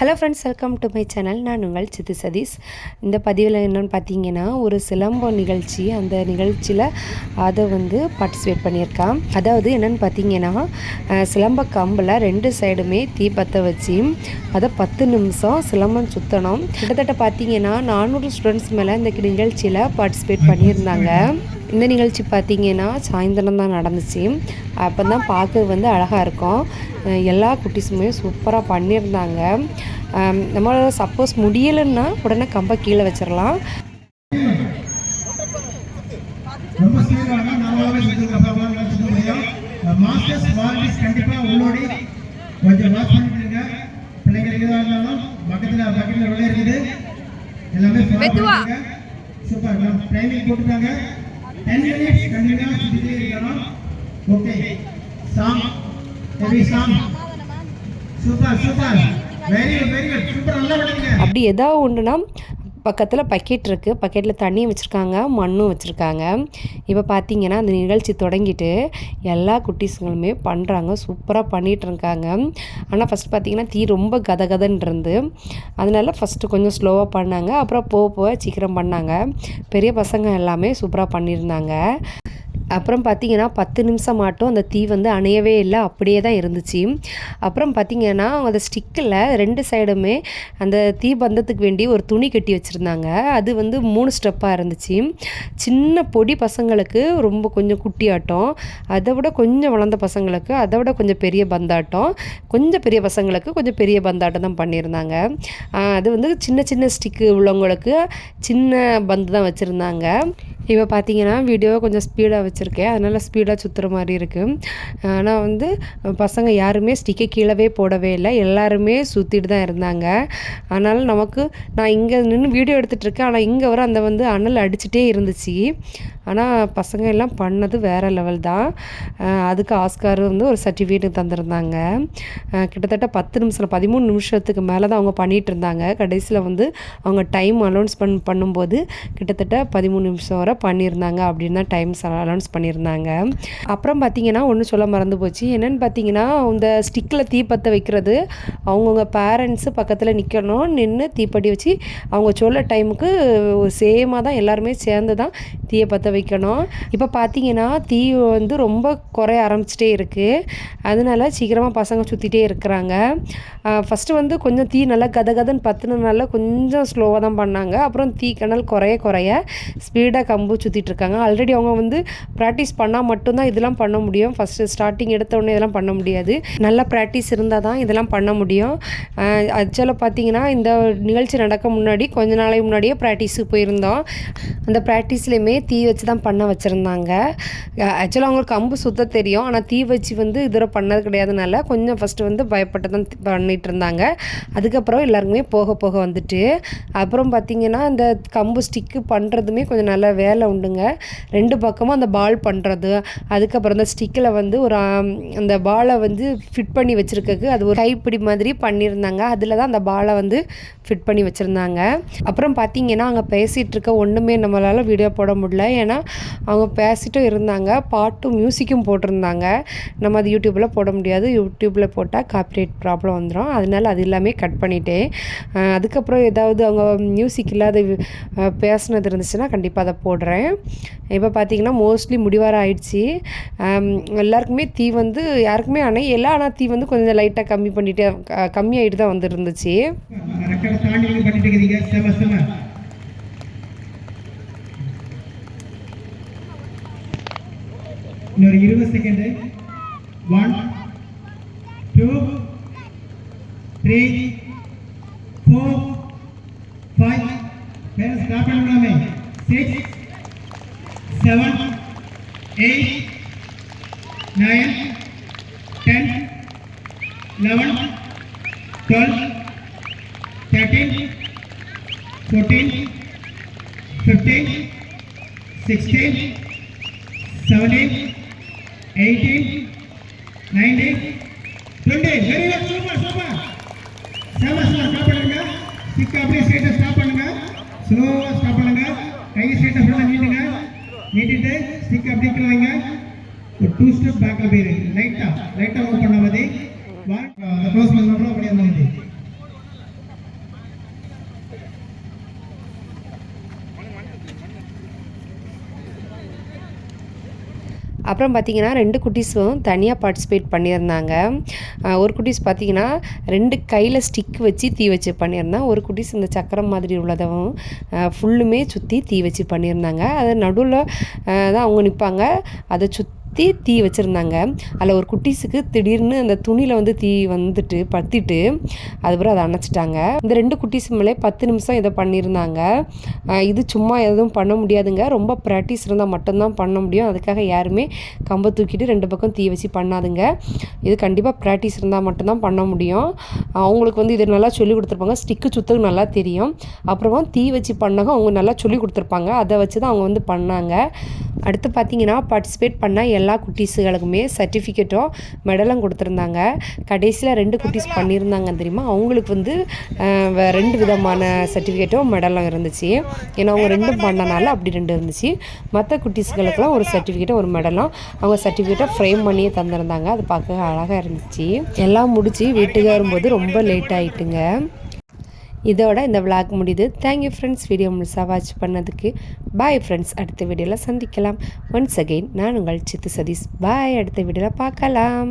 Hello friends welcome to my channel நான் உங்கள் சித்து சதீஷ். இந்த பதிவில் என்னென்னு பார்த்தீங்கன்னா ஒரு சிலம்பம் நிகழ்ச்சி. அந்த நிகழ்ச்சியில் அதை வந்து பார்ட்டிசிபேட் பண்ணியிருக்கான். அதாவது என்னென்னு பார்த்தீங்கன்னா சிலம்ப கம்பில் ரெண்டு சைடுமே தீ பற்ற வச்சு அதை பத்து நிமிஷம் சிலம்பம் சுற்றணும் கிட்டத்தட்ட பார்த்தீங்கன்னா நானூறு ஸ்டூடெண்ட்ஸ் மேலே இந்த நிகழ்ச்சியில் பார்ட்டிசிபேட் பண்ணியிருந்தாங்க. இந்த நிகழ்ச்சி பார்த்தீங்கன்னா சாயந்தரம் தான் நடந்துச்சு. அப்போ தான் பார்க்க வந்து அழகாக இருக்கும். எல்லா குட்டீஸுமே சூப்பராக பண்ணியிருந்தாங்க. நம்மளால சப்போஸ் முடியலைன்னா உடனே கம்பை கீழே வச்சிடலாம். மாஸ்டர்ஸ் வார்டிஸ் கண்டிப்பாக உள்ளோடி கொஞ்சம் வாட்ச் பண்ணிட்டுருங்க பிள்ளைங்களுக்கு எதாக இருந்தாலும் பக்கத்தில் பக்கத்தில் விளையாடுறது. எல்லாமே சூப்பர். டைமிங் போட்டுட்டாங்க டென் மினிட்ஸ் கண்டினியூ சுற்றிட்டே இருக்கணும் okay song heavy song super very very super நல்லா பண்ணுங்க அப்படி ஏதாவது ஒன்றுனா பக்கத்தில் பக்கெட் இருக்குது பக்கெட்டில் தண்ணியும் வச்சுருக்காங்க மண்ணும் வச்சுருக்காங்க. இப்போ பார்த்தீங்கன்னா அந்த நிகழ்ச்சி தொடங்கிட்டு எல்லா குட்டீஸுங்களுமே பண்ணுறாங்க சூப்பராக பண்ணிகிட்டு இருக்காங்க. ஆனால் ஃபஸ்ட் பார்த்திங்கன்னா தீ ரொம்ப கதகதன்னு இருந்து அதனால ஃபஸ்ட்டு கொஞ்சம் ஸ்லோவாக பண்ணாங்க. அப்புறம் போக போக சீக்கிரம் பண்ணாங்க. பெரிய பசங்க எல்லாமே சூப்பராக பண்ணியிருந்தாங்க. அப்புறம் பார்த்தீங்கன்னா பத்து நிமிஷம் மட்டும் அந்த தீ வந்து அணையவே இல்லை அப்படியே தான் இருந்துச்சு. அப்புறம் பார்த்தீங்கன்னா அந்த ஸ்டிக்கில் ரெண்டு சைடுமே அந்த தீ பந்தத்துக்கு வேண்டி ஒரு துணி கட்டி வச்சுருந்தாங்க. அது வந்து மூணு ஸ்டெப்பாக இருந்துச்சு. சின்ன பொடி பசங்களுக்கு ரொம்ப கொஞ்சம் குட்டியாட்டம் அதை விட கொஞ்சம் வளர்ந்த பசங்களுக்கு அதை விட கொஞ்சம் பெரிய பந்தாட்டம் கொஞ்சம் பெரிய பசங்களுக்கு கொஞ்சம் பெரிய பந்தாட்டம் தான் பண்ணியிருந்தாங்க. அது வந்து சின்ன சின்ன ஸ்டிக்கு உள்ளவங்களுக்கு சின்ன பந்து தான் வச்சுருந்தாங்க. இப்போ பார்த்தீங்கன்னா வீடியோவை கொஞ்சம் ஸ்பீடாக வச்சுருக்கேன். அதனால் ஸ்பீடாக சுற்றுற மாதிரி இருக்குது ஆனால் வந்து பசங்க யாருமே ஸ்டிக்கை கீழவே போடவே இல்லை. எல்லாருமே சுற்றிட்டு தான் இருந்தாங்க. அதனால் நமக்கு நான் இங்கே நின்று வீடியோ எடுத்துகிட்டு இருக்கேன். ஆனால் இங்கே வர அந்த வந்து அனல் அடிச்சுட்டே இருந்துச்சு. ஆனால் பசங்க எல்லாம் பண்ணது வேறு லெவல் தான். அதுக்கு ஆஸ்கார் வந்து ஒரு சர்டிஃபிகேட்டு தந்திருந்தாங்க. கிட்டத்தட்ட பத்து நிமிஷம் பதிமூணு நிமிஷத்துக்கு மேலே தான் அவங்க பண்ணிகிட்டு இருந்தாங்க. கடைசியில் வந்து அவங்க டைம் அனௌன்ஸ் பண் பண்ணும்போது கிட்டத்தட்ட பதிமூணு நிமிஷம் வரை பண்ணியிருந்தாங்க அப்படின்னு தான் டைம்ஸ் அனௌன்ஸ் பண்ணியிருந்தாங்க. அப்புறம் பார்த்தீங்கன்னா ஒன்று சொல்ல மறந்து போச்சு. என்னென்னு பார்த்தீங்கன்னா இந்த ஸ்டிக்கில் தீ பற்ற வைக்கிறது அவங்கவுங்க பேரண்ட்ஸு பக்கத்தில் நிற்கணும் நின்று தீப்பட்டி வச்சு அவங்க சொல்ல டைமுக்கு சேமாக தான் எல்லாருமே சேர்ந்து தான் தீயை பற்ற வைக்கணும். இப்போ பார்த்தீங்கன்னா தீ வந்து ரொம்ப குறைய ஆரம்பிச்சிட்டே இருக்குது அதனால சீக்கிரமாக பசங்க சுற்றிட்டே இருக்கிறாங்க. ஃபஸ்ட்டு வந்து கொஞ்சம் தீ நல்லா கத கதன்னு பத்துனதுனால கொஞ்சம் ஸ்லோவாக தான் பண்ணாங்க. அப்புறம் தீ கிணல் குறைய குறைய ஸ்பீடாக கம்பு சுற்றிட்டு இருக்காங்க ஆல்ரெடி அவங்க வந்து ப்ராக்டிஸ் பண்ணால் மட்டும்தான் இதெல்லாம் பண்ண முடியும். ஃபஸ்ட்டு ஸ்டார்டிங் எடுத்த உடனே இதெல்லாம் பண்ண முடியாது. நல்ல ப்ராக்டிஸ் இருந்தால் தான் இதெல்லாம் பண்ண முடியும். ஆக்சுவலாக பார்த்தீங்கன்னா இந்த நிகழ்ச்சி நடக்க முன்னாடி கொஞ்ச நாளைக்கு முன்னாடியே ப்ராக்டிஸுக்கு போயிருந்தோம். அந்த ப்ராக்டிஸ்லையுமே தீ வச்சு தான் பண்ண வச்சுருந்தாங்க. ஆக்சுவலாக அவங்களுக்கு கம்பு சுத்த தெரியும். ஆனால் தீ வச்சு வந்து இதில் பண்ணது கிடையாதுனால கொஞ்சம் ஃபஸ்ட்டு வந்து பயப்பட்டு தான் பண்ணிகிட்டு இருந்தாங்க அதுக்கப்புறம் எல்லாருக்குமே போக போக வந்துட்டு அப்புறம் பார்த்தீங்கன்னா அந்த கம்பு ஸ்டிக்கு பண்ணுறதுமே கொஞ்சம் நல்ல வேலை உண்டுங்க. ரெண்டு பக்கமும் அந்த பால் பண்ணுறது அதுக்கப்புறம் அந்த ஸ்டிக்கில் வந்து ஒரு அந்த பாலை வந்து ஃபிட் பண்ணி வச்சுருக்கக்கு. அது ஒரு கைப்பிடி மாதிரி பண்ணியிருந்தாங்க அதில் தான் அந்த பாலை வந்து ஃபிட் பண்ணி வச்சுருந்தாங்க. அப்புறம் பார்த்தீங்கன்னா அங்கே பேசிகிட்டு இருக்க ஒன்றுமே நம்மளால் வீடியோ போட முடியல. ஏன்னா அவங்க பேசிட்டும் இருந்தாங்க. பாட்டும் மியூசிக்கும் போட்டிருந்தாங்க. நம்ம அது யூடியூப்பில் போட முடியாது. யூடியூப்பில் போட்டால் காப்பிரைட் ப்ராப்ளம் வந்துடும் அதனால அது எல்லாமே கட் பண்ணிட்டேன். அதுக்கப்புறம் ஏதாவது அவங்க மியூசிக் இல்லாத அஹ் பேசுனது இருந்துச்சுன்னா கண்டிப்பாக அதை போடுறேன். இப்போ பார்த்தீங்கன்னா மோஸ்ட்லி முடிவார ஆயிடுச்சு. எல்லாருக்குமே தீ வந்து யாருக்குமே ஆனால் அணையலை ஆனால் தீ வந்து கொஞ்சம் லைட்டாக கம்மி பண்ணிட்டு க- கம்மியாயிட்டு தான் வந்து இருந்துச்சு இன்னொரு இருபது second one two three four five stop பண்ணலாமே six seven eight nine ten eleven twelve thirteen fourteen fifteen sixteen seventeen eighteen nineteen twenty very well super super செம செம ஸ்டாப் பண்ணுங்க. ஸ்டிக் அப்படியே ஸ்ட்ரைட்டாக ஸ்டாப் பண்ணுங்க. ஸ்லோவாக ஸ்டாப் பண்ணுங்க. கை ஸ்ட்ரைட்டாக ஃபுல்லாக நீட்டிட்டு ஸ்டிக் அப்படியே கீழே வைங்க. ஒரு டூ ஸ்டெப் பேக்கில் போயிரு லைட்டாக லைட்டாக மூவ் பண்ண மாதிரி க்ளோஸ் பண்ண அப்படியே அந்த மாதிரி அப்புறம் பார்த்திங்கன்னா ரெண்டு குட்டீஸும் தனியாக பார்ட்டிசிபேட் பண்ணியிருந்தாங்க. ஒரு குட்டீஸ் பார்த்தீங்கன்னா ரெண்டு கையில் ஸ்டிக் வச்சு தீ வச்சு பண்ணியிருந்தேன். ஒரு குட்டீஸ் இந்த சக்கரம் மாதிரி உள்ளதும் ஃபுல்லுமே சுற்றி தீ வச்சு பண்ணியிருந்தாங்க. அது நடுவில் தான் அவங்க நிற்பாங்க அதை சுற்றி தீ வச்சுருந்தாங்க. அதில் ஒரு குட்டீஸுக்கு திடீர்னு அந்த துணியில் வந்து தீ வந்துட்டு பற்றிட்டு அதுக்கப்புறம் அதை அணைச்சிட்டாங்க. இந்த ரெண்டு குட்டீஸ் மேலே பத்து நிமிஷம் இதை பண்ணியிருந்தாங்க. இது சும்மா எதுவும் பண்ண முடியாதுங்க. ரொம்ப ப்ராக்டிஸ் இருந்தால் மட்டும்தான் பண்ண முடியும். அதுக்காக யாருமே கம்பை தூக்கிட்டு ரெண்டு பக்கம் தீ வச்சு பண்ணாதுங்க. இது கண்டிப்பாக ப்ராக்டிஸ் இருந்தால் மட்டும்தான் பண்ண முடியும். அவங்களுக்கு வந்து இது நல்லா சொல்லி கொடுத்துருப்பாங்க. ஸ்டிக்கு சுத்தது நல்லா தெரியும். அப்புறமா தீ வச்சு பண்ணாங்க அவங்க நல்லா சொல்லி கொடுத்துருப்பாங்க. அதை வச்சு தான் அவங்க வந்து பண்ணாங்க. அடுத்து பார்த்தீங்கன்னா பார்ட்டிசிபேட் பண்ண எல்லா குட்டீஸுகளுக்குமே சர்டிஃபிகேட்டும் மெடலும் கொடுத்துருந்தாங்க. கடைசியில் ரெண்டு குட்டீஸ் பண்ணியிருந்தாங்க தெரியுமா? அவங்களுக்கு வந்து ரெண்டு விதமான சர்டிஃபிகேட்டும் மெடலும் இருந்துச்சு. ஏன்னா அவங்க ரெண்டும் பண்ணனால அப்படி ரெண்டு இருந்துச்சு. மற்ற குட்டீஸ்களுக்கெல்லாம் ஒரு சர்டிஃபிகேட்டும் ஒரு மெடலும் அவங்க சர்டிஃபிகேட்டை ஃப்ரேம் பண்ணியே தந்திருந்தாங்க. அது பார்க்க அழகாக இருந்துச்சு. எல்லாம் முடிச்சு வீட்டுக்கு வரும்போது ரொம்ப லேட் ஆயிட்டுங்க. இதோட இந்த விளாக் முடியுது. தேங்க்யூ ஃப்ரெண்ட்ஸ் வீடியோ முழுசாக வாட்ச் பண்ணதுக்கு. பாய் ஃப்ரெண்ட்ஸ் அடுத்த வீடியோவில் சந்திக்கலாம். ஒன்ஸ் அகெயின் நான் உங்கள் சித்து சதீஷ். பாய் அடுத்த வீடியோவில் பார்க்கலாம்.